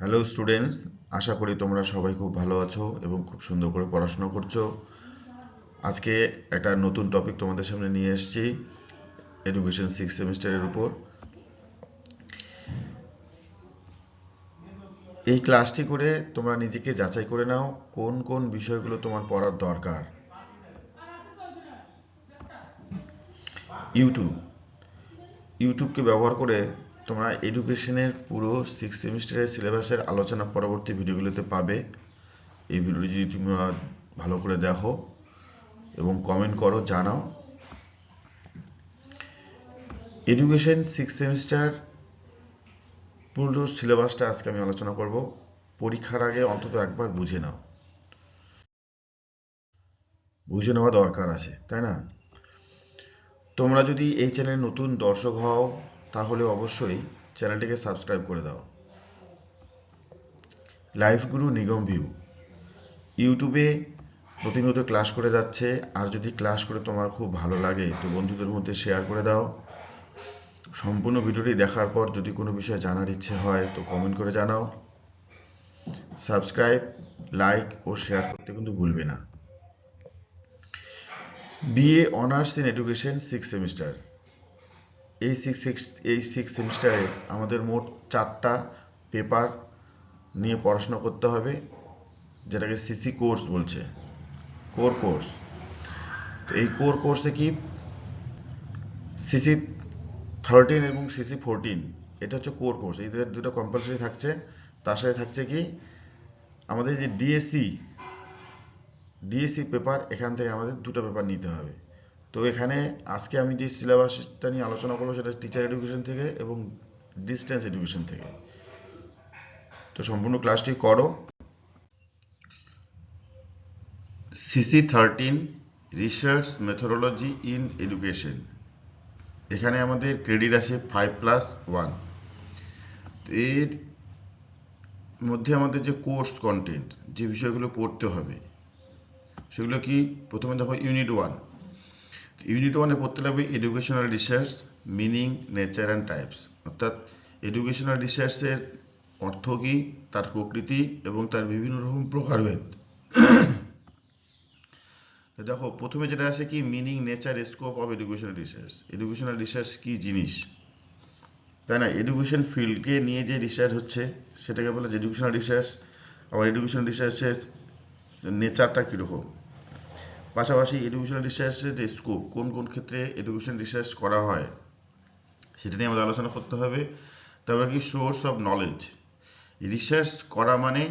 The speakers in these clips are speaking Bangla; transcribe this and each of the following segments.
হ্যালো স্টুডেন্টস আশা করি তোমরা সবাই খুব ভালো আছো এবং খুব সুন্দর করে পড়াশোনা করছ। আজকে একটা নতুন টপিক তোমাদের সামনে নিয়ে এসেছি এডুকেশন সিক্স সেমিস্টারের উপর। এই ক্লাসটি করে তোমরা নিজেকে যাচাই করে নাও, কোন কোন বিষয়গুলো তোমার পড়ার দরকার। ইউটিউব ইউটিউবকে ব্যবহার করে তোমরা এডুকেশনের পুরো সিক্স সেমিস্টারের সিলেবাসের আলোচনা পরবর্তী ভিডিওগুলোতে পাবে। এই ভিডিওটি যদি তোমরা ভালো করে দেখো এবং কমেন্ট করো, জানাও। এডুকেশন সিক্স সেমিস্টার পুরো সিলেবাসটা আজকে আমি আলোচনা করব। পরীক্ষার আগে অন্তত একবার বুঝে নাও। বুঝে নেওয়া দরকার আছে, তাই না? তোমরা যদি এই চ্যানেলে নতুন দর্শক হও তাহলে অবশ্যই চ্যানেলটিকে সাবস্ক্রাইব করে দাও। লাইফ গুরু নিগম ভিউ। ইউটিউবে প্রতিনিয়ত ক্লাস করে যাচ্ছে, আর যদি ক্লাস করে তোমার খুব ভালো লাগে, তো বন্ধুদের মধ্যে শেয়ার করে দাও। সম্পূর্ণ ভিডিওটি দেখার পর যদি কোনো বিষয় জানার ইচ্ছে হয়, তো কমেন্ট করে জানাও। সাবস্ক্রাইব লাইক ও শেয়ার করতে কিন্তু ভুলবে না। BA honours in education six semester এই সিক্স সিক্স এই সিক্স সেমিস্টারে আমাদের মোট চারটা পেপার নিয়ে পড়াশোনা করতে হবে, যেটাকে সিসি কোর্স বলছে কোর কোর্স তো এই কোর কোর্সে কি? সিসি থার্টিন এবং সিসি ফোরটিন এটা হচ্ছে কোর কোর্স এই দুটো কম্পালসারি থাকছে। তার সাথে থাকছে কি? আমাদের যে ডিএসসি ডিএসসি পেপার এখান থেকে আমাদের দুটো পেপার নিতে হবে। তো এখানে আজকে আমি যে সিলেবাসটা নিয়ে আলোচনা করব সেটা টিচার এডুকেশন থেকে এবং ডিস্টেন্স এডুকেশন থেকে। তো সম্পূর্ণ ক্লাসটি করো। CC thirteen research methodology in education এখানে আমাদের ক্রেডিট আছে ফাইভ প্লাস ওয়ানের মধ্যে আমাদের যে কোর্স কন্টেন্ট যে বিষয়গুলো পড়তে হবে, সেগুলো কি? প্রথমে দেখো ইউনিট ওয়ান ইউনিট ওয়ানে পড়তে লাগবে educational research meaning nature and types অর্থাৎ এডুকেশনাল রিসার্চের অর্থ কী? তার প্রকৃতি এবং তার বিভিন্ন রকম প্রকারভেদ দেখো, প্রথমে যেটা আছে কি? Meaning nature scope of educational research educational research কি জিনিস? তাই না? এডুকেশন ফিল্ডকে নিয়ে যে রিসার্চ হচ্ছে, সেটাকে বলে এডুকেশনাল রিসার্চ আবার এডুকেশনাল রিসার্চের নেচারটা কীরকম? পাশাপাশি এডুকেশনাল রিসার্চের যে স্কোপ কোন কোন ক্ষেত্রে এডুকেশন রিসার্চ করা হয়, সেটা নিয়ে আমাদের আলোচনা করতে হবে। তারপর কি সোর্স অফ নলেজ রিসার্চ করা মানে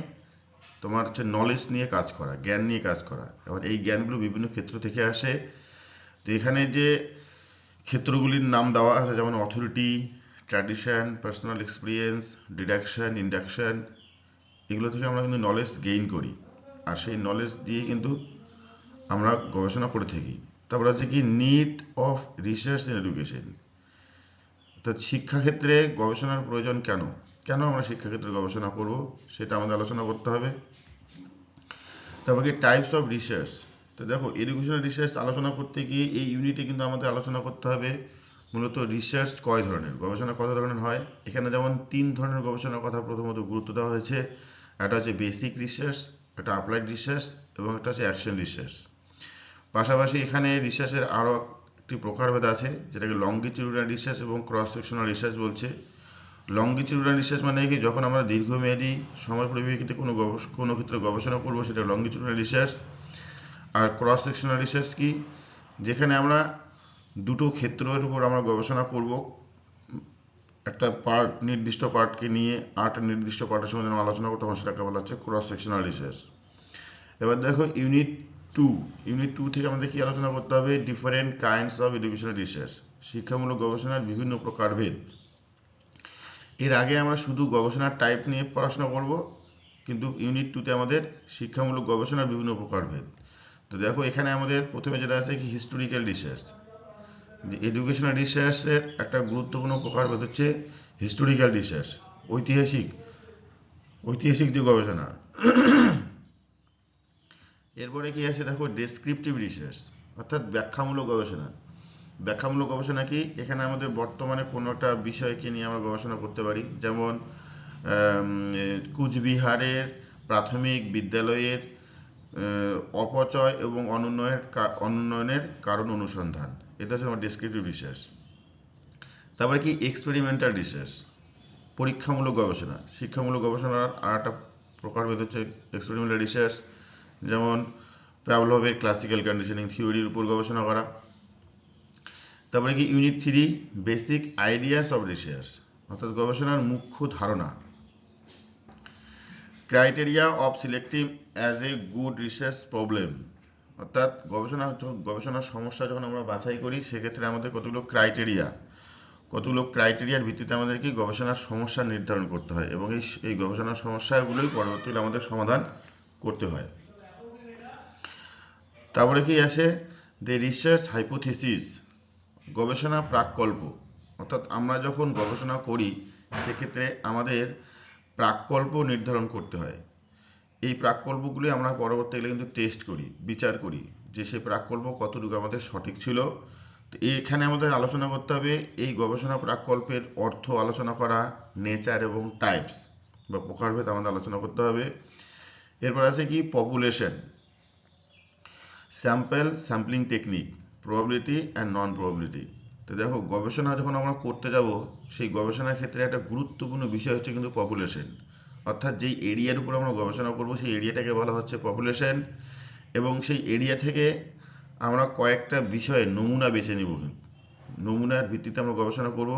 তোমার হচ্ছে নলেজ নিয়ে কাজ করা, জ্ঞান নিয়ে কাজ করা। এবার এই জ্ঞানগুলো বিভিন্ন ক্ষেত্র থেকে আসে। তো এখানে যে ক্ষেত্রগুলির নাম দেওয়া আছে, যেমন authority tradition personal experience deduction induction এগুলো থেকে আমরা কিন্তু নলেজ গেইন করি। আর সেই নলেজ দিয়ে কিন্তু আমরা গবেষণা করে থাকি। তারপর আছে কি need of research in education অর্থাৎ শিক্ষাক্ষেত্রে গবেষণার প্রয়োজন কেন? কেন আমরা শিক্ষাক্ষেত্রে গবেষণা করব? সেটা আমাদের আলোচনা করতে হবে। তারপর কি টাইপস অফ রিসার্চ তো দেখো এডুকেশনাল রিসার্চ আলোচনা করতে গিয়ে এই ইউনিটে কিন্তু আমাদের আলোচনা করতে হবে মূলত রিসার্চ কয় ধরনের? গবেষণা কত ধরনের হয়? এখানে যেমন তিন ধরনের গবেষণার কথা প্রথমত গুরুত্ব দেওয়া হয়েছে। একটা হচ্ছে বেসিক রিসার্চ একটা অ্যাপ্লাইড রিসার্চ এবং একটা হচ্ছে অ্যাকশন রিসার্চ পাশাপাশি এখানে রিসার্চের আরও একটি প্রকারভেদ আছে, যেটাকে লঙ্গিটিউডাল রিসার্চ এবং ক্রস সেকশনাল রিসার্চ বলছে। লঙ্গিটিউডাল রিসার্চ মানে কি? যখন আমরা দীর্ঘমেয়াদী সময় পরিপ্রেক্ষিতে কোনো কোনো ক্ষেত্রে গবেষণা করব, সেটা লঙ্গিটিউডাল রিসার্চ আর ক্রস সেকশনাল রিসার্চ কি? যেখানে আমরা দুটো ক্ষেত্রের উপর আমরা গবেষণা করব। একটা পার্ট নির্দিষ্ট পার্টকে নিয়ে আরেকটা নির্দিষ্ট পার্টের সঙ্গে আলোচনা করতে তখন সেটাকে বলা হচ্ছে ক্রস সেকশনাল রিসার্চ এবার দেখো ইউনিট টু ইউনিট টু থেকে আমাদের কি আলোচনা করতে হবে? Different kinds of educational research শিক্ষামূলক গবেষণার বিভিন্ন প্রকারভেদ এর আগে আমরা শুধু গবেষণার টাইপ নিয়ে পড়াশোনা করব, কিন্তু ইউনিট টুতে আমাদের শিক্ষামূলক গবেষণার বিভিন্ন প্রকারভেদ তো দেখো, এখানে আমাদের প্রথমে যেটা আছে কি হিস্টোরিক্যাল রিসার্চ এডুকেশনাল রিসার্চের একটা গুরুত্বপূর্ণ প্রকারভেদ হচ্ছে হিস্টোরিক্যাল রিসার্চ ঐতিহাসিক ঐতিহাসিক যে গবেষণা। এরপরে কি আছে? দেখো ডেসক্রিপটিভ রিসার্চ অর্থাৎ ব্যাখ্যামূলক গবেষণা। ব্যাখ্যামূলক গবেষণা কি? এখানে আমাদের বর্তমানে কোনো একটা বিষয়কে নিয়ে আমরা গবেষণা করতে পারি। যেমন কুচবিহারের প্রাথমিক বিদ্যালয়ের অপচয় এবং অনুন্নয়নের অনুন্নয়নের কারণ অনুসন্ধান। এটা হচ্ছে আমার ডেসক্রিপটিভ রিসার্চ তারপরে কি? এক্সপেরিমেন্টাল রিসার্চ পরীক্ষামূলক গবেষণা। শিক্ষামূলক গবেষণার আর একটা প্রকারভেদ হচ্ছে এক্সপেরিমেন্টাল রিসার্চ যেমন প্যাভলভের ক্লাসিক্যাল কন্ডিশনিং থিওরির উপর গবেষণা করা। তারপরে কি unit three basic ideas of research অর্থাৎ গবেষণার মুখ্য ধারণা। Criteria of selecting as a good research problem অর্থাৎ গবেষণা গবেষণার সমস্যা যখন আমরা বাছাই করি, সেক্ষেত্রে আমাদের কতগুলো ক্রাইটেরিয়া কতগুলো ক্রাইটেরিয়ার ভিত্তিতে আমাদেরকে গবেষণার সমস্যা নির্ধারণ করতে হয় এবং এই এই গবেষণার সমস্যাগুলোই পরবর্তীকালে আমাদের সমাধান করতে হয়। তারপরে কি আসে? দ্য রিসার্চ হাইপোথিসিস গবেষণা প্রাককল্প অর্থাৎ আমরা যখন গবেষণা করি, সেক্ষেত্রে আমাদের প্রাককল্প নির্ধারণ করতে হয়। এই প্রাককল্পগুলি আমরা পরবর্তীকালে কিন্তু টেস্ট করি, বিচার করি যে সেই প্রাককল্প কতটুকু আমাদের সঠিক ছিল। তো এখানে আমাদের আলোচনা করতে হবে, এই গবেষণা প্রাককল্পের অর্থ আলোচনা করা নেচার এবং টাইপস বা প্রকারভেদ আমাদের আলোচনা করতে হবে। এরপর আছে কি? Population sample sampling technique probability and non probability তো দেখো, গবেষণা যখন আমরা করতে যাব, সেই গবেষণার ক্ষেত্রে একটা গুরুত্বপূর্ণ বিষয় হচ্ছে কিন্তু পপুলেশন অর্থাৎ যেই এরিয়ার উপর আমরা গবেষণা করব, সেই এরিয়াটাকে বলা হচ্ছে পপুলেশন এবং সেই এরিয়া থেকে আমরা কয়েকটা বিষয়ে নমুনা বেছে নিব। নমুনার ভিত্তিতে আমরা গবেষণা করব।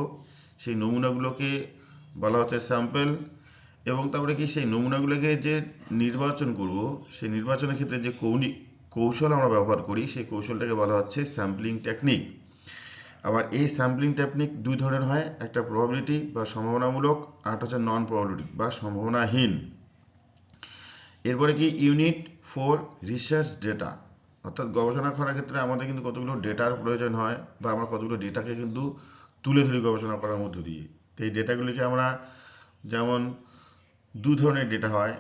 সেই নমুনাগুলোকে বলা হচ্ছে স্যাম্পেল এবং তারপরে কি সেই নমুনাগুলোকে যে নির্বাচন করব, সেই নির্বাচনের ক্ষেত্রে যে কৌনি কৌশল আমরা ব্যবহার করি, সেই কৌশলটাকে বলা হচ্ছে স্যাম্পলিং টেকনিক আবার এই স্যাম্পলিং টেকনিক দুই ধরনের হয়, একটা প্রবাবিলিটি বা সম্ভাবনামূলক, আর হচ্ছে নন প্রবাবিলিটি বা সম্ভাবনাহীন। এরপরে কি? ইউনিট ফর রিসার্চ ডেটা অর্থাৎ গবেষণা করার ক্ষেত্রে আমাদের কিন্তু কতগুলো ডেটার প্রয়োজন হয়, বা আমরা কতগুলো ডেটাকে কিন্তু তুলে ধরি গবেষণা করার মধ্য দিয়ে। তো এই ডেটাগুলিকে আমরা যেমন দু ধরনের ডেটা হয়,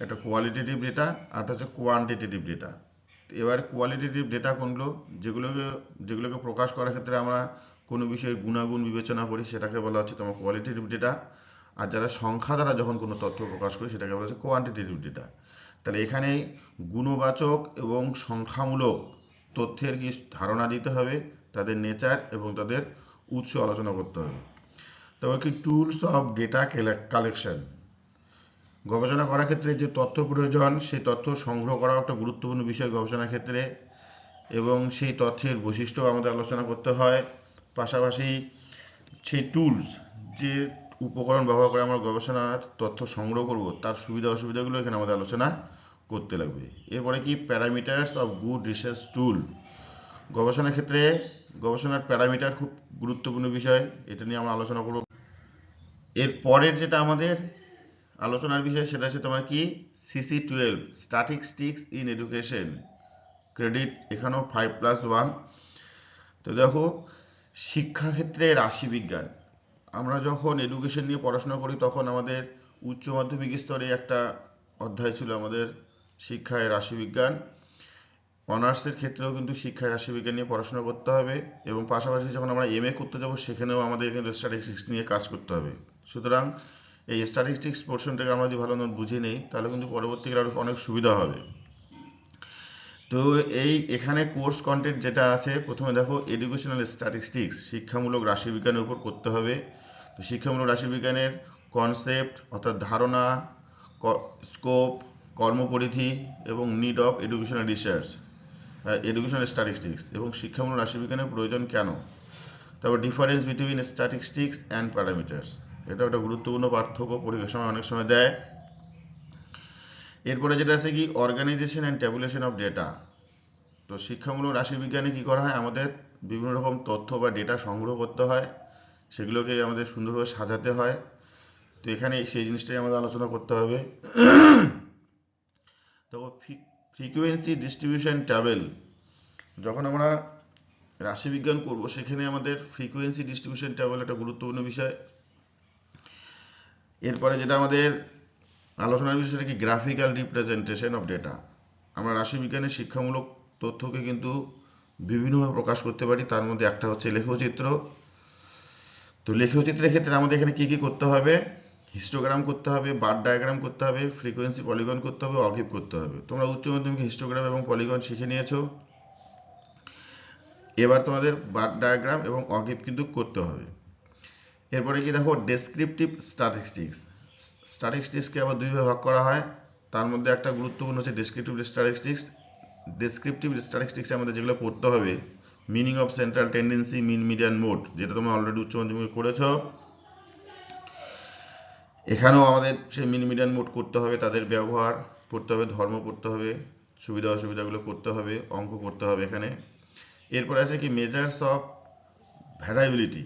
একটা কোয়ালিটেটিভ ডেটা আর হচ্ছে কোয়ান্টিটেটিভ ডেটা এবার কোয়ালিটেটিভ ডেটা কোনগুলো? যেগুলোকে যেগুলোকে প্রকাশ করার ক্ষেত্রে আমরা কোনো বিষয়ের গুণাগুণ বিবেচনা করি, সেটাকে বলা হচ্ছে তোমার কোয়ালিটেটিভ ডেটা আর যারা সংখ্যা দ্বারা যখন কোনো তথ্য প্রকাশ করি, সেটাকে বলা হচ্ছে কোয়ান্টিটেটিভ ডেটা তাহলে এখানে গুণবাচক এবং সংখ্যামূলক তথ্যের কি ধারণা দিতে হবে? তাদের নেচার এবং তাদের উৎস আলোচনা করতে হবে। তারপর কি টুলস অফ ডেটা কালেকশন গবেষণা করার ক্ষেত্রে যে তথ্য প্রয়োজন, সেই তথ্য সংগ্রহ করাও একটা গুরুত্বপূর্ণ বিষয় গবেষণার ক্ষেত্রে এবং সেই তথ্যের বৈশিষ্ট্য আমাদের আলোচনা করতে হয়। পাশাপাশি সেই টুলস যে উপকরণ ব্যবহার করে আমরা গবেষণার তথ্য সংগ্রহ করব, তার সুবিধা অসুবিধাগুলো এখানে আমাদের আলোচনা করতে লাগবে। এরপরে কি? Parameters of good research tool গবেষণার ক্ষেত্রে গবেষণার প্যারামিটার খুব গুরুত্বপূর্ণ বিষয়, এটা নিয়ে আমরা আলোচনা করব। এর পরের যেটা আমাদের আলোচনার বিষয় সেটা হচ্ছে তোমার কি? CC twelve statistics in education credit এখানেও ফাইভ প্লাস ওয়ান তো দেখো, শিক্ষাক্ষেত্রে রাশিবিজ্ঞান আমরা যখন এডুকেশন নিয়ে পড়াশোনা করি, তখন আমাদের উচ্চ মাধ্যমিক স্তরে একটা অধ্যায় ছিল আমাদের শিক্ষায় রাশিবিজ্ঞান অনার্সের ক্ষেত্রেও কিন্তু শিক্ষায় রাশিবিজ্ঞান নিয়ে পড়াশোনা করতে হবে এবং পাশাপাশি যখন আমরা এম এ করতে যাব, সেখানেও আমাদের কিন্তু স্ট্যাটিস্টিক্স নিয়ে কাজ করতে হবে। সুতরাং এই স্ট্যাটিস্টিক্স পোর্শনটাকে আমরা যদি ভালো মতো বুঝে নিই, তাহলে কিন্তু পরবর্তীকালে আরও অনেক সুবিধা হবে। তো এই এখানে কোর্স কন্টেন্ট যেটা আছে, প্রথমে দেখো এডুকেশনাল স্ট্যাটিস্টিক্স শিক্ষামূলক রাশিবিজ্ঞানের উপর করতে হবে। তো শিক্ষামূলক রাশিবিজ্ঞানের কনসেপ্ট অর্থাৎ ধারণা স্কোপ কর্মপরিধি এবং need of educational research educational statistics এবং শিক্ষামূলক রাশিবিজ্ঞানের প্রয়োজন কেন? তারপর difference between statistics and parameters এটা একটা গুরুত্বপূর্ণ পার্থক্য পরীক্ষার সময় অনেক সময় দেয়। এরপরে যেটা আছে কি organisation and tabulation of data তো শিক্ষামূলক রাশিবিজ্ঞানে কি করা হয়? আমাদের বিভিন্ন রকম তথ্য বা ডেটা সংগ্রহ করতে হয়। সেগুলোকে আমাদের সুন্দরভাবে সাজাতে হয়। তো এখানে সেই জিনিসটাই আমাদের আলোচনা করতে হবে। তো ফ্রিকুয়েন্সি ডিস্ট্রিবিউশন ট্যাবেল যখন আমরা রাশিবিজ্ঞান করব, সেখানে আমাদের ফ্রিকুয়েন্সি ডিস্ট্রিবিউশন ট্যাবেল একটা গুরুত্বপূর্ণ বিষয়। এরপরে যেটা আমাদের আলোচনার বিষয় সেটা কি গ্রাফিক্যাল রিপ্রেজেন্টেশন অফ ডেটা আমরা রাশিবিজ্ঞানের শিক্ষামূলক তথ্যকে কিন্তু বিভিন্নভাবে প্রকাশ করতে পারি। তার মধ্যে একটা হচ্ছে লেখচিত্র। তো লেখচিত্রের ক্ষেত্রে আমাদের এখানে কি কি করতে হবে? হিস্টোগ্রাম করতে হবে বার ডায়াগ্রাম করতে হবে ফ্রিকোয়েন্সি পলিগন করতে হবে অগিভ করতে হবে। তোমরা উচ্চ মাধ্যমিকে হিস্টোগ্রাম এবং পলিগন শিখে নিয়েছো। এবার তোমাদের বার ডায়াগ্রাম এবং অগিভ কিন্তু করতে হবে। এরপরে কি দেখো ডেসক্রিপটিভ স্ট্যাটিস্টিক্স স্ট্যাটিস্টিক্সকে আবার দুইভাবে ভাগ করা হয়। তার মধ্যে একটা গুরুত্বপূর্ণ হচ্ছে ডেসক্রিপটিভ স্ট্যাটিস্টিক্স ডেসক্রিপটিভ স্ট্যাটিস্টিক্সে আমাদের যেগুলো পড়তে হবে meaning of central tendency mean median mode যেটা তোমরা অলরেডি উচ্চ মাধ্যমিকে করেছ। এখানেও আমাদের সেই মিন মিডিয়ান মোড করতে হবে, তাদের ব্যবহার পড়তে হবে, ধর্ম পড়তে হবে, সুবিধা, অসুবিধাগুলো করতে হবে, অঙ্ক করতে হবে এখানে। এরপরে আছে কি মেজার্স অফ ভ্যারাইবিলিটি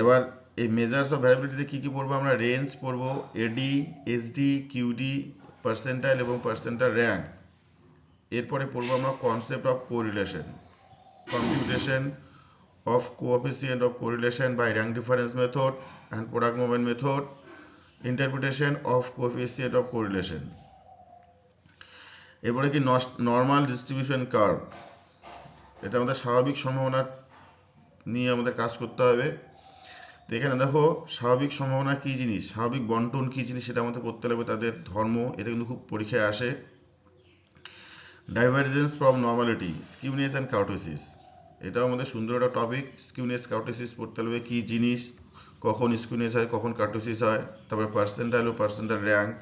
এবার এই মেজার্স অফ ভ্যারাইবিলিটিতে কী কী পড়ব আমরা? রেঞ্জ পড়ব এডি এসডি কিউডি পার্সেন্টাইল এবং পার্সেন্টাইল র্যাঙ্ক এরপরে পড়ব আমরা concept of correlation computation of coefficient of correlation by rank difference method and product movement method, interpretation of coefficient of correlation. এরপরে কি নর্মাল ডিস্ট্রিবিউশন কার্ভ এটা আমাদের স্বাভাবিক সম্ভাবনা নিয়ে আমাদের কাজ করতে হবে। তো এখানে দেখো, স্বাভাবিক সম্ভাবনা কি জিনিস? স্বাভাবিক বন্টন কি জিনিস সেটা আমাদের করতে হবে, তাদের ধর্ম, এটা কিন্তু খুব পরীক্ষায় আসে। Divergence from normality skewness and kurtosis এটাও আমাদের সুন্দর একটা টপিক স্কিউনেস কাউটোসিস পড়তে হবে, কি জিনিস, কখন স্কিউনেস হয়, কখন কাউটোসিস হয়, তারপরে পার্সেন্টাইল ও পার্সেন্টাইল র্যাঙ্ক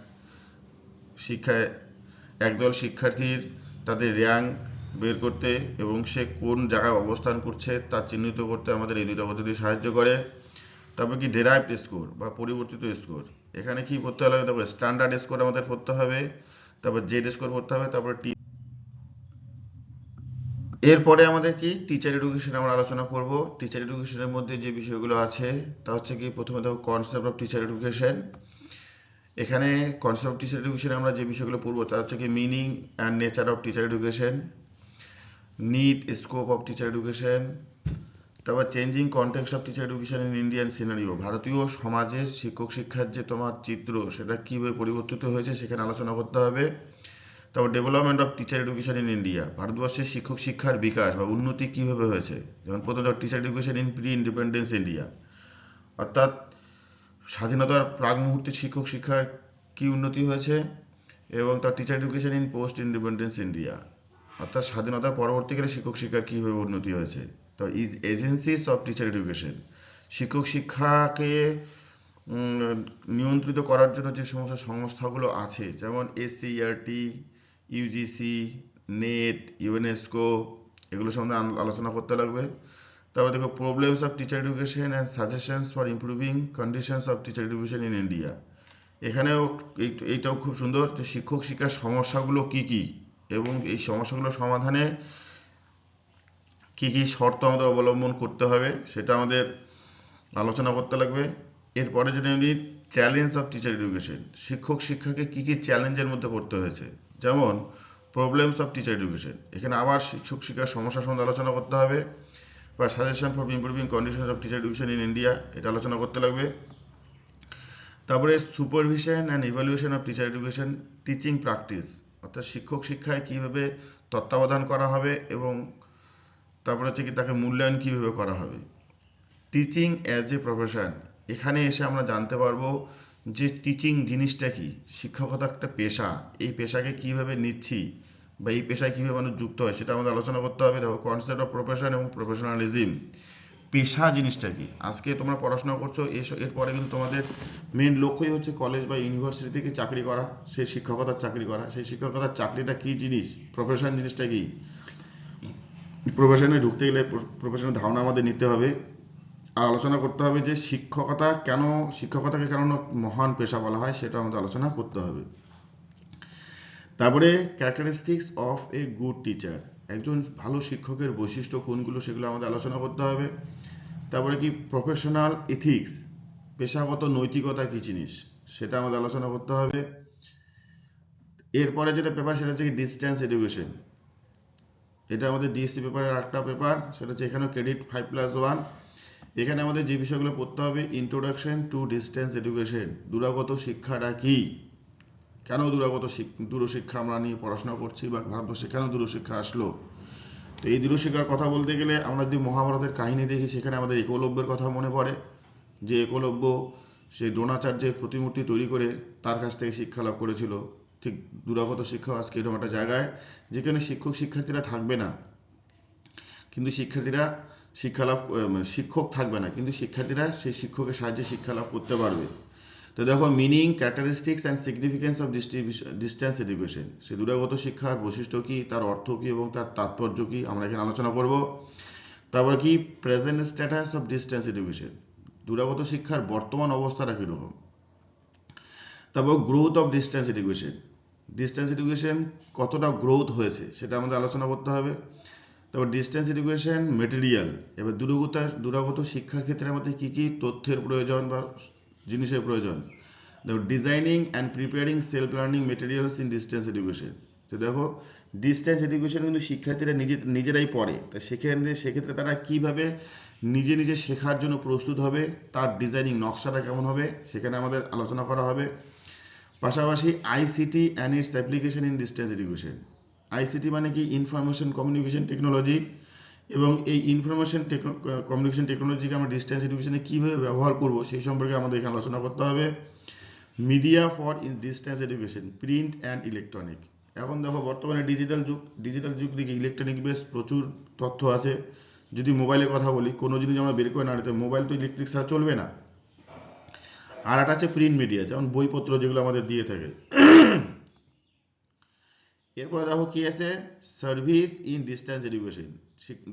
শিক্ষায়, একদল শিক্ষার্থীর তাদের র্যাঙ্ক বের করতে এবং সে কোন জায়গায় অবস্থান করছে তা চিহ্নিত করতে আমাদের এই দুটো পদ্ধতি সাহায্য করে। তারপর কি ডেরাইভড স্কোর বা পরিবর্তিত স্কোর এখানে কি পড়তে হবে? তারপর স্ট্যান্ডার্ড স্কোর আমাদের পড়তে হবে, তারপর জেড স্কোর পড়তে হবে, তারপর টি এরপরে আমাদের কি? টিচার এডুকেশন আমরা আলোচনা করব। টিচার এডুকেশনের মধ্যে যে বিষয়গুলো আছে, তা হচ্ছে কি, প্রথমে দেখো কনসেপ্ট অফ টিচার এডুকেশন এখানে কনসেপ্ট টিচার এডুকেশনে আমরা যে বিষয়গুলো পড়ব, তা হচ্ছে কি meaning and nature of teacher education need scope of teacher education তারপর changing context of teacher education in Indian scenario ভারতীয় সমাজে শিক্ষক শিক্ষার যে তোমার চিত্র, সেটা কীভাবে পরিবর্তিত হয়েছে সেখানে আলোচনা করতে হবে। তারপর development of teacher education in India ভারতবর্ষের শিক্ষক শিক্ষার বিকাশ বা উন্নতি কীভাবে হয়েছে? যেমন প্রথম teacher education in pre independence India অর্থাৎ স্বাধীনতার প্রাক মুহূর্তে শিক্ষক শিক্ষার কী উন্নতি হয়েছে? এবং তার teacher education in post independence India অর্থাৎ স্বাধীনতার পরবর্তীকালে শিক্ষক শিক্ষার কীভাবে উন্নতি হয়েছে? তো is agencies of teacher education শিক্ষক শিক্ষাকে নিয়ন্ত্রিত করার জন্য যে সমস্ত সংস্থাগুলো আছে, যেমন এসসিআরটি ইউজিসি নেট ইউনেস্কো এগুলো সম্বন্ধে আলোচনা করতে লাগবে। তারপর দেখো problems of teacher education and suggestions for improving conditions of teacher education in India এখানেও এইটাও খুব সুন্দর যে শিক্ষক শিক্ষার সমস্যাগুলো কি কি এবং এই সমস্যাগুলো সমাধানে কি কি শর্ত আমাদের অবলম্বন করতে হবে সেটা আমাদের আলোচনা করতে লাগবে। এরপরে যদি আমি চ্যালেঞ্জ অফ টিচার এডুকেশন শিক্ষক শিক্ষাকে কি কি চ্যালেঞ্জের মধ্যে পড়তে হয়েছে? যেমন প্রবলেমস অফ টিচার এডুকেশন এখানে আবার শিক্ষক শিক্ষার সমস্যা সম্বন্ধে আলোচনা করতে হবে বা suggestion for improving conditions of teacher education in India এটা আলোচনা করতে লাগবে। তারপরে supervision and evaluation of teacher education teaching practice অর্থাৎ শিক্ষক শিক্ষায় কীভাবে তত্ত্বাবধান করা হবে এবং তারপরে হচ্ছে কি তাকে মূল্যায়ন কীভাবে করা হবে? টিচিং অ্যাজ এ প্রফেশন এখানে এসে আমরা জানতে পারব যে টিচিং জিনিসটা কি? শিক্ষকতা একটা পেশা। এই পেশাকে কীভাবে নিচ্ছি? বা এই পেশায় কীভাবে মানুষ যুক্ত হয়? সেটা আমাদের আলোচনা করতে হবে। দেখো কনসেপ্ট অফ প্রফেশন এবং প্রফেশনালিজম পেশা জিনিসটা কি? আজকে তোমরা পড়াশোনা করছ এরপরে কিন্তু তোমাদের মেন লক্ষ্যই হচ্ছে কলেজ বা ইউনিভার্সিটি থেকে চাকরি করা, সেই শিক্ষকতার চাকরি করা। সেই শিক্ষকতার চাকরিটা কি জিনিস? প্রফেশন জিনিসটা কি? প্রফেশনে ঢুকতে গেলে প্রফেশনের ধারণা আমাদের নিতে হবে। আর আলোচনা করতে হবে যে শিক্ষকতা কেন, শিক্ষকতাকে কেন মহান পেশা বলা হয় সেটা আমাদের আলোচনা করতে হবে। তারপরে characteristics of a good teacher একজন ভালো শিক্ষকের বৈশিষ্ট্য কোনগুলো সেগুলো আমাদের আলোচনা করতে হবে। তারপরে কি প্রফেশনাল এথিক্স পেশাগত নৈতিকতা কি জিনিস, সেটা আমাদের আলোচনা করতে হবে। এরপরে যেটা পেপার সেটা হচ্ছে কি ডিস্টেন্স এডুকেশন এটা আমাদের ডিএসসি পেপারের একটা পেপার সেটা হচ্ছে এখানেও ক্রেডিট ফাইভ প্লাস ওয়ান এখানে আমাদের যে বিষয়গুলো পড়তে হবে ইন্ট্রোডাকশন টু ডিস্টেন্স এডুকেশন দূরাগত শিক্ষাটা কি? কেন দূরাগত দূরশিক্ষা আমরা নিয়ে পড়াশোনা করছি বা ভারতবর্ষে কেন দূরশিক্ষা আসলো? তো এই দূরশিক্ষার কথা বলতে গেলে আমরা যদি মহাভারতের কাহিনী দেখি, সেখানে আমাদের একলব্যের কথা মনে পড়ে। যে একলব্য, সে দ্রোণাচার্যের প্রতিমূর্তি তৈরি করে তার কাছ থেকে শিক্ষা লাভ করেছিল। ঠিক দূরাগত শিক্ষা আজকে এরকম একটা জায়গায়, যেখানে শিক্ষক শিক্ষার্থীরা থাকবে না। কিন্তু শিক্ষার্থীরা শিক্ষা লাভ মানে শিক্ষক থাকবে না, কিন্তু শিক্ষার্থীরা সেই শিক্ষকের সাহায্যে শিক্ষা লাভ করতে পারবে। তো দেখো meaning characteristics and significance of distance education সে দূরাগত শিক্ষার বৈশিষ্ট্য কী, তার অর্থ কী এবং তার তাৎপর্য কী, আমরা এখানে আলোচনা করব। তারপরে কি? Present status of distance education দূরাগত শিক্ষার বর্তমান অবস্থাটা কীরকম? তারপর growth of distance education distance education কতটা গ্রোথ হয়েছে সেটা আমাদের আলোচনা করতে হবে। তারপর ডিস্টেন্স এডুকেশন মেটেরিয়াল এবার দূরগত, দূরাগত শিক্ষার ক্ষেত্রে আমাদের কী কী তথ্যের প্রয়োজন বা জিনিসের প্রয়োজন? দেখো designing and preparing self learning materials in distance education তো দেখো ডিস্টেন্স এডুকেশন কিন্তু শিক্ষার্থীরা নিজে, নিজেরাই পড়ে। তা সেখানে, সেক্ষেত্রে তারা কীভাবে নিজে নিজে শেখার জন্য প্রস্তুত হবে, তার ডিজাইনিং নকশাটা কেমন হবে, সেখানে আমাদের আলোচনা করা হবে। পাশাপাশি ICT and its application in distance education ICT মানে কি? ইনফরমেশন কমিউনিকেশন টেকনোলজি এবং এই ইনফরমেশন কমিউনিকেশন টেকনোলজিকে আমরা ডিস্টেন্স এডুকেশনে কীভাবে ব্যবহার করব সেই সম্পর্কে আমাদের এখানে আলোচনা করতে হবে। Media for in distance education print and electronic এখন দেখো, বর্তমানে ডিজিটাল যুগ ডিজিটাল যুগ থেকে ইলেকট্রনিক বেশ প্রচুর তথ্য আছে। যদি মোবাইলের কথা বলি, কোনো জিনিস আমরা বের করে না নিতে মোবাইল তো ইলেকট্রিক ছাড়া চলবে না। আর একটা আছে প্রিন্ট মিডিয়া যেমন বইপত্র যেগুলো আমাদের দিয়ে থাকে। এরপরে দেখো কি আছে? সার্ভিস ইন ডিস্টেন্স এডুকেশন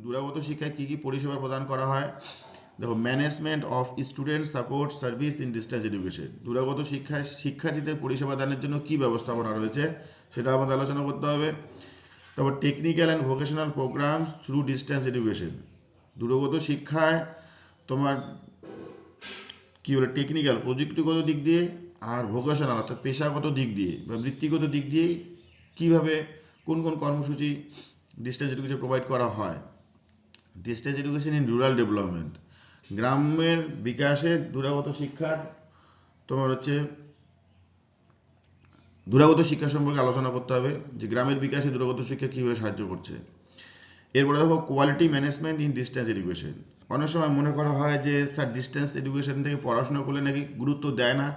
দূরাগত শিক্ষায় কি কি পরিষেবা প্রদান করা হয়? দেখো management of student support service in distance education দূরাগত শিক্ষায় শিক্ষার্থীদের পরিষেবা দানের জন্য কি ব্যবস্থাপনা রয়েছে, সেটা আমাদের আলোচনা করতে হবে। তারপর technical and vocational program through distance education দূরগত শিক্ষায় তোমার কি বলে টেকনিক্যাল প্রযুক্তিগত দিক দিয়ে আর ভোকেশনাল অর্থাৎ পেশাগত দিক দিয়ে বা বৃত্তিগত দিক দিয়ে কীভাবে, কোন কোন কর্মসূচি ডিস্টেন্স এডুকেশন প্রোভাইড করা হয়? Distance education in rural development গ্রামের বিকাশে দূরাগত শিক্ষার তোমার হচ্ছে, দূরাগত শিক্ষা সম্পর্কে আলোচনা করতে হবে যে গ্রামের বিকাশে দূরাগত শিক্ষা কীভাবে সাহায্য করছে। এরপরে দেখো quality management in distance education অনেক সময় মনে করা হয় যে, স্যার ডিস্টেন্স এডুকেশন থেকে পড়াশোনা করলে নাকি গুরুত্ব দেয় না,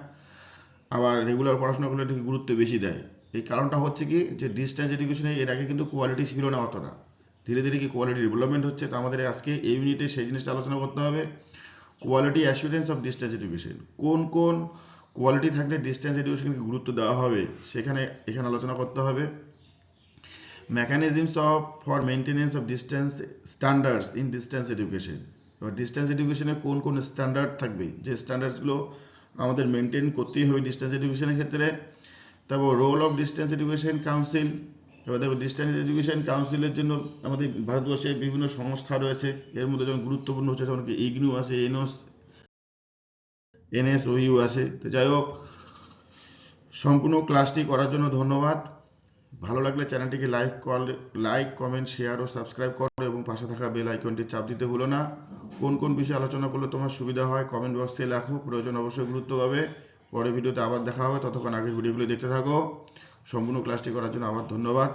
আবার রেগুলার পড়াশোনা করলে নাকি গুরুত্ব বেশি দেয়। এই কারণটা হচ্ছে কি যে ডিস্টেন্স এডুকেশনে এর আগে কিন্তু কোয়ালিটি ছিল না অতটা। ধীরে ধীরে কি কোয়ালিটি ডেভেলপমেন্ট হচ্ছে, তো আমাদের আজকে এই ইউনিটে সেই জিনিসটা আলোচনা করতে হবে। Quality assurance of distance education কোন কোন কোয়ালিটি থাকলে ডিস্টেন্স এডুকেশনকে গুরুত্ব দেওয়া হবে, সেখানে, এখানে আলোচনা করতে হবে। mechanisms of, for maintenance of distance standards in distance education এবার ডিস্টেন্স এডুকেশনে কোন কোন স্ট্যান্ডার্ড থাকবে? যে স্ট্যান্ডার্ডসগুলো আমাদের মেনটেন করতেই হবে ডিস্টেন্স এডুকেশনের ক্ষেত্রে। তারপর role of distance education council এবার দেখো ডিস্টেন্স এডুকেশন কাউন্সিলের জন্য আমাদের ভারতবর্ষে বিভিন্ন সংস্থা রয়েছে। এর মধ্যে যেমন গুরুত্বপূর্ণ হচ্ছে যেমন ইগনু আছে এনওস এনএসওইউ আছে। তো যাই হোক, সম্পূর্ণ ক্লাসটি করার জন্য ধন্যবাদ। ভালো লাগলে চ্যানেলটিকে like call like comment share ও সাবস্ক্রাইব করো এবং পাশে থাকা বেল আইকনটি চাপ দিতে ভুলো না। কোন কোন বিষয়ে আলোচনা করলে তোমার সুবিধা হয় কমেন্ট বক্সে লেখো। প্রয়োজন অবশ্যই গুরুত্ব পাবে পরের ভিডিওতে আবার দেখা হবে। ততক্ষণ আগের ভিডিওগুলি দেখতে থাকো। সম্পূর্ণ ক্লাসটি করার জন্য আবার ধন্যবাদ।